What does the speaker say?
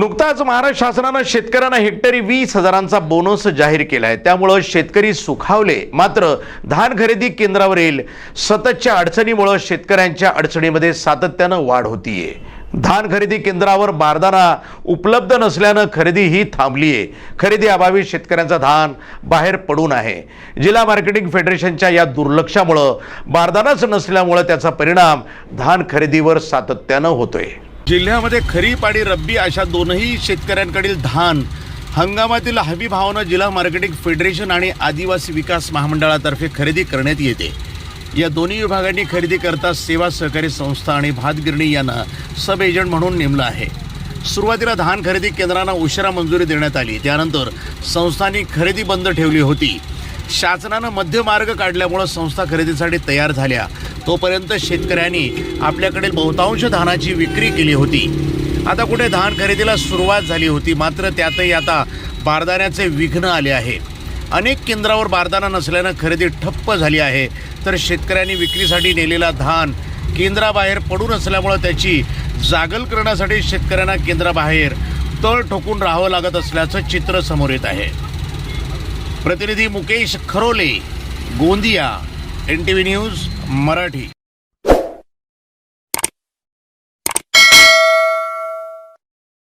नुकताच महाराष्ट्र शासनानं शेतकऱ्यांना हेक्टरी वीस हजारांचा बोनस जाहीर केला आहे. त्यामुळं शेतकरी सुखावले. मात्र धान खरेदी केंद्रावरील सततच्या अडचणीमुळं शेतकऱ्यांच्या अडचणीमध्ये सातत्यानं वाढ होतीये. धान खरेदी केंद्रावर बारदाना उपलब्ध नसल्यानं खरेदी ही थांबली आहे खरेदी अभावी शेतकऱ्यांचा धान बाहेर पडून आहे. जिल्हा मार्केटिंग फेडरेशनच्या या दुर्लक्षामुळं बारदानाच नसल्यामुळं त्याचा परिणाम धान खरेदीवर सातत्यानं होतोय. जिल्ह्यामध्ये खरीप आणि रब्बी अशा दोनही शेतकऱ्यांकडील धान हंगामातील हमी भावानं जिल्हा मार्केटिंग फेडरेशन आणि आदिवासी विकास महामंडळातर्फे खरेदी करण्यात येते. या दोन्ही विभागांनी खरेदी करता सेवा सहकारी संस्था आणि भातगिरणी यांना सब एजंट म्हणून नेमलं आहे. सुरुवातीला धान खरेदी केंद्रांना उशिरा मंजुरी देण्यात आली. त्यानंतर संस्थांनी खरेदी बंद ठेवली होती. शासनानं मध्यमार्ग काढल्यामुळं संस्था खरेदीसाठी तयार झाल्या. तोपर्यंत शेतकऱ्यांनी आपल्याकडील बहुतांश धानाची विक्री केली होती. आता कुठे धान खरेदीला सुरुवात झाली होती मात्र त्यातही आता बारदाण्याचे विघ्न आले आहे. अनेक केंद्रावर बारदाना नसल्यानं खरेदी ठप्प झाली आहे. तर शेतकऱ्यांनी विक्रीसाठी नेलेला धान केंद्राबाहेर पडून असल्यामुळं त्याची जागल करण्यासाठी शेतकऱ्यांना केंद्राबाहेर तळ ठोकून राहावं लागत असल्याचं चित्र समोर येत आहे. प्रतिनिधी Mukesh Kharole Gondia N T V news Marathi.